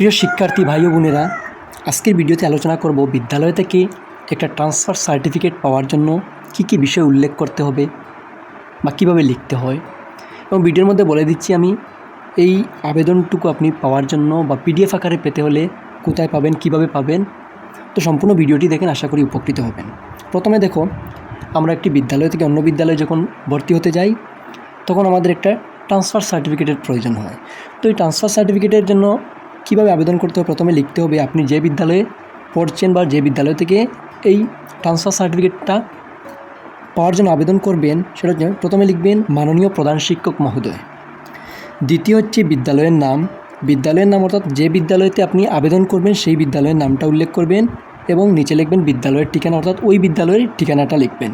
প্রিয় শিক্ষার্থী ভাই ও বোনেরা, আজকের ভিডিওতে আলোচনা করব বিদ্যালয় থেকে একটা ট্রান্সফার সার্টিফিকেট পাওয়ার জন্য কী কী বিষয় উল্লেখ করতে হবে বা কীভাবে লিখতে হয়। এবং ভিডিওর মধ্যে বলে দিচ্ছি আমি, এই আবেদনটুকু আপনি পাওয়ার জন্য বা পিডিএফ আকারে পেতে হলে কোথায় পাবেন, কীভাবে পাবেন, তো সম্পূর্ণ ভিডিওটি দেখেন, আশা করি উপকৃত হবেন। প্রথমে দেখো, আমরা একটি বিদ্যালয় থেকে অন্য বিদ্যালয়ে যখন ভর্তি হতে যাই, তখন আমাদের একটা ট্রান্সফার সার্টিফিকেটের প্রয়োজন হয়। তো এই ট্রান্সফার সার্টিফিকেটের জন্য কীভাবে আবেদন করতে হবে? প্রথমে লিখতে হবে আপনি যে বিদ্যালয়ে পড়ছেন বা যে বিদ্যালয় থেকে এই ট্রান্সফার সার্টিফিকেটটা পাওয়ার জন্য আবেদন করবেন, সেটা হচ্ছে প্রথমে লিখবেন মাননীয় প্রধান শিক্ষক মহোদয়। দ্বিতীয় হচ্ছে বিদ্যালয়ের নাম। বিদ্যালয়ের নাম অর্থাৎ যে বিদ্যালয়তে আপনি আবেদন করবেন, সেই বিদ্যালয়ের নামটা উল্লেখ করবেন এবং নিচে লিখবেন বিদ্যালয়ের ঠিকানা, অর্থাৎ ওই বিদ্যালয়ের ঠিকানাটা লিখবেন।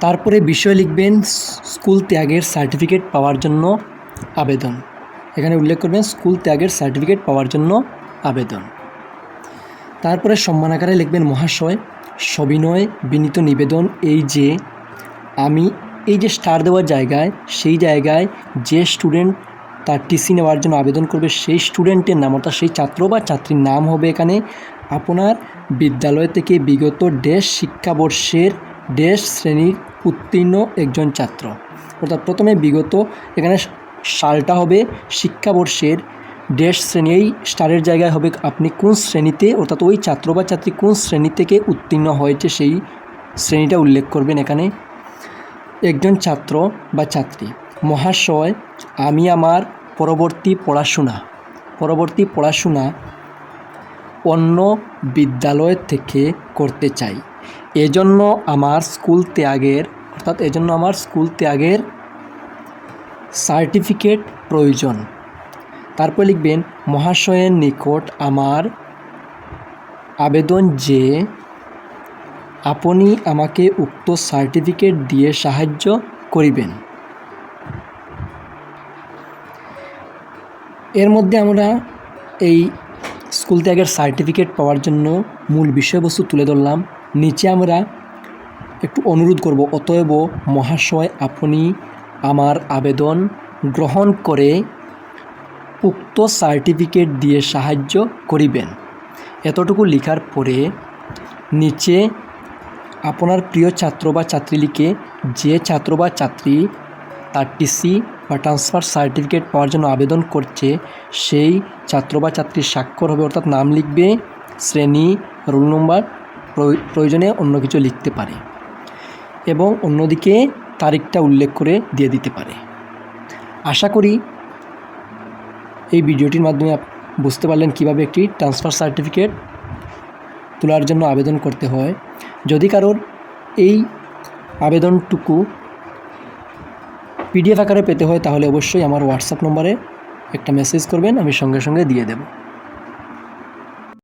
তারপরে বিষয় লিখবেন, স্কুল ত্যাগের সার্টিফিকেট পাওয়ার জন্য আবেদন। এখানে উল্লেখ করবেন স্কুল ত্যাগের সার্টিফিকেট পাওয়ার জন্য আবেদন। তারপরে সম্মান আকারে লিখবেন মহাশয়, সবিনয়, বিনীত নিবেদন, এই যে, আমি এই যে স্টার দেওয়ার জায়গায়, সেই জায়গায় যে স্টুডেন্ট তার টিসি নেওয়ার জন্য আবেদন করবে, সেই স্টুডেন্টের নাম অর্থাৎ সেই ছাত্র বা ছাত্রীর নাম হবে এখানে। আপনার বিদ্যালয় থেকে বিগত ড্যাশ শিক্ষাবর্ষের ড্যাশ শ্রেণির উত্তীর্ণ একজন ছাত্র। অর্থাৎ প্রথমে বিগত, এখানে সালটা হবে শিক্ষাবর্ষের ড্যাশ শ্রেণি এই স্টারের জায়গায় হবে। আপনি কোন শ্রেণীতে, অর্থাৎ ওই ছাত্র বা ছাত্রী কোন শ্রেণি থেকে উত্তীর্ণ হয়েছে সেই শ্রেণীটা উল্লেখ করবেন এখানে। একজন ছাত্র বা ছাত্রী, মহাশয়, আমি আমার পরবর্তী পড়াশোনা পরবর্তী পড়াশোনা অন্য বিদ্যালয় থেকে করতে চাই। এজন্য আমার স্কুল ত্যাগের, অর্থাৎ এজন্য আমার স্কুল ত্যাগের সার্টিফিকেট প্রয়োজন। তারপর লিখবেন, মহাশয়ের নিকট আমার আবেদন যে আপনি আমাকে উক্ত সার্টিফিকেট দিয়ে সাহায্য করিবেন। এর মধ্যে আমরা এই স্কুল ত্যাগের সার্টিফিকেট পাওয়ার জন্য মূল বিষয়বস্তু তুলে ধরলাম। নিচে আমরা একটু অনুরোধ করব, অতএব মহাশয়, আপনি আমার আবেদন গ্রহণ করে উক্ত সার্টিফিকেট দিয়ে সাহায্য করিবেন। এতটুকু লেখার পরে নিচে আপনার প্রিয় ছাত্র বা ছাত্রী লিখে যে ছাত্র বা ছাত্রী তার টিসি বা ট্রান্সফার সার্টিফিকেট পাওয়ার জন্য আবেদন করছে, সেই ছাত্র বা ছাত্রীর স্বাক্ষর হবে, অর্থাৎ নাম লিখবে, শ্রেণি, রোল নম্বর প্রয়- প্রয়োজনে অন্য কিছু লিখতে পারে। এবং অন্যদিকে তারিখটা উল্লেখ করে দিয়ে দিতে পারে। আশা করি এই ভিডিওটির মাধ্যমে বুঝতে পারলেন কীভাবে একটি ট্রান্সফার সার্টিফিকেট তোলার জন্য আবেদন করতে হয়। যদি কারোর এই আবেদনটুকু পিডিএফ আকারে পেতে হয়, তাহলে অবশ্যই আমার হোয়াটসঅ্যাপ নম্বরে একটা মেসেজ করবেন, আমি সঙ্গে সঙ্গে দিয়ে দেব।